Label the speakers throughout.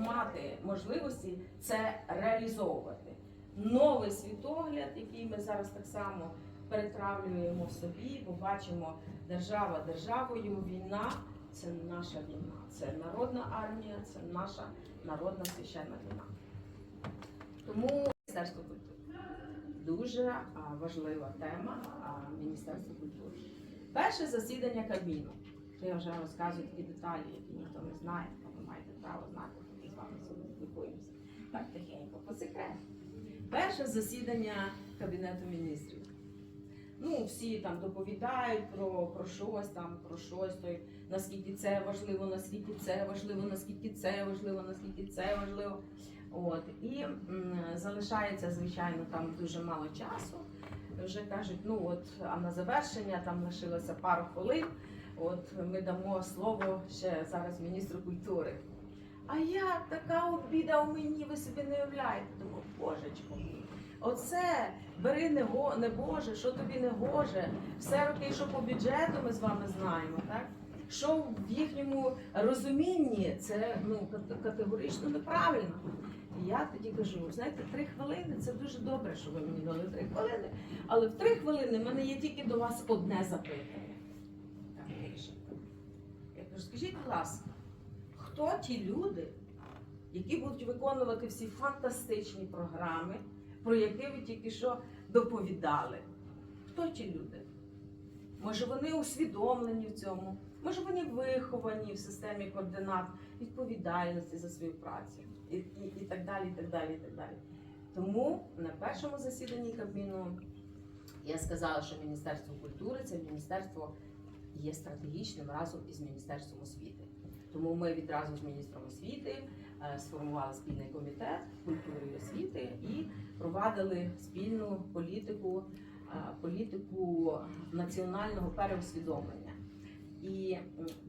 Speaker 1: мати можливості це реалізовувати. Новий світогляд, який ми зараз так само перетравлюємо в собі, бо бачимо держава державою, війна це наша війна, це народна армія, це наша народна священна війна. Тому Міністерство культури дуже важлива тема Міністерства культури. Перше засідання Кабміну. Я вже розказую такі деталі, які ніхто не знає, ви маєте право знати, ми з вами спілкуємося. Так тихенько, по секрету. Перше засідання Кабінету міністрів. Ну, всі там доповідають про, про щось там, про щось, той, наскільки це важливо, наскільки це важливо, наскільки це важливо, наскільки це важливо. От. І м, залишається, звичайно, там дуже мало часу. Вже кажуть, ну от, а на завершення там лишилося пару хвилин. От ми дамо слово ще зараз міністру культури. А я така обіда у мені, ви собі не уявляєте. Думаю, божечко. Оце бери не, не Боже, що тобі не гоже. Все роки, що по бюджету ми з вами знаємо, так? Що в їхньому розумінні це ну, категорично неправильно. І я тоді кажу, знаєте, три хвилини це дуже добре, що ви мені дали три хвилини. Але в три хвилини в мене є тільки до вас одне запитання. Я кажу, скажіть, будь ласка, хто ті люди, які будуть виконувати всі фантастичні програми, про які ви тільки що доповідали? Хто ті люди? Може, вони усвідомлені в цьому, може вони виховані в системі координат відповідальності за свою працю і, і, і так далі, і так далі, і так далі. Тому на першому засіданні Кабміну я сказала, що Міністерство культури це міністерство є стратегічним разом із Міністерством освіти. Тому ми відразу з міністром освіти сформували спільний комітет культури і освіти і провадили спільну політику, е, політику національного переосвідомлення. І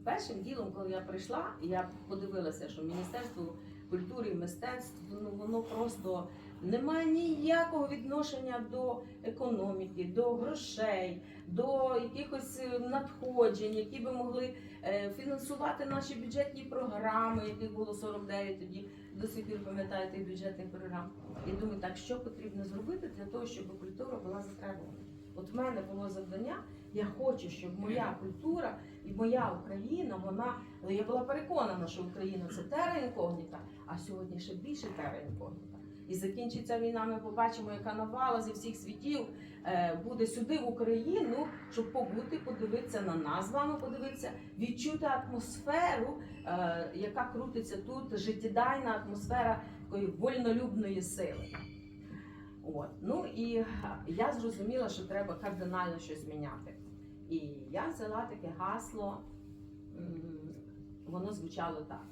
Speaker 1: першим ділом, коли я прийшла, я подивилася, що Міністерство культури і мистецтв ну, воно просто не має ніякого відношення до економіки, до грошей, до якихось е, надходжень, які би могли е, фінансувати наші бюджетні програми, яких було 49 тоді, до сих пір пам'ятаєте бюджетних програм. І думаю, так що потрібно зробити для того, щоб культура була затребувана. От в мене було завдання. Я хочу, щоб моя культура і моя Україна, вона я була переконана, що Україна це тера інкогніта, а сьогодні ще більше тера інкогніта. І закінчиться війна. Ми побачимо, яка навала зі всіх світів е, буде сюди в Україну, щоб побути, подивитися на нас з вами, подивитися, відчути атмосферу, е, яка крутиться тут, життєдайна атмосфера такої вольнолюбної сили. От. Ну і я зрозуміла, що треба кардинально щось міняти. І я взяла таке гасло, воно звучало так: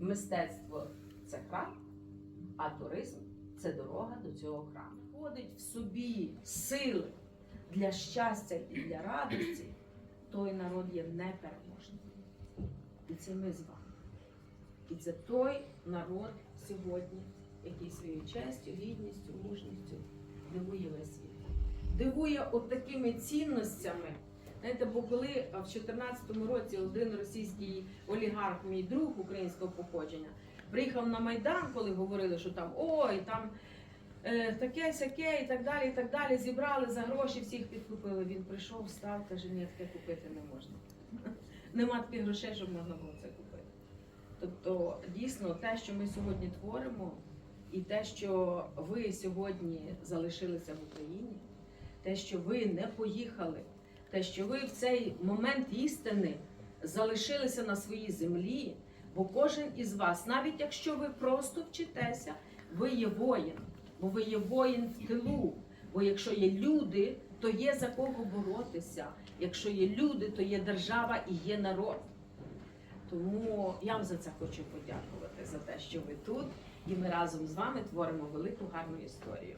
Speaker 1: мистецтво це храм, а туризм це дорога до цього храму. Входить в собі сили для щастя і для радості, той народ є непереможним. І це ми з вами. І це той народ сьогодні, який своєю честю, гідністю, мужністю дивує весь світ. Дивує от такими цінностями. Знаєте, бо коли в 2014 році один російський олігарх, мій друг українського походження, приїхав на Майдан, коли говорили, що там ой, там е, таке сяке і так далі, і так далі, зібрали за гроші, всіх підкупили. Він прийшов, став, каже, ні, таке купити не можна. Нема таких грошей, щоб можна було це купити. Тобто, дійсно, те, що ми сьогодні творимо, і те, що ви сьогодні залишилися в Україні, те, що ви не поїхали, те, що ви в цей момент істини залишилися на своїй землі, Бо кожен із вас, навіть якщо ви просто вчитеся, ви є воїн, бо ви є воїн в тилу. Бо якщо є люди, то є за кого боротися. Якщо є люди, то є держава і є народ. Тому я вам за це хочу подякувати, за те, що ви тут, і ми разом з вами творимо велику гарну історію.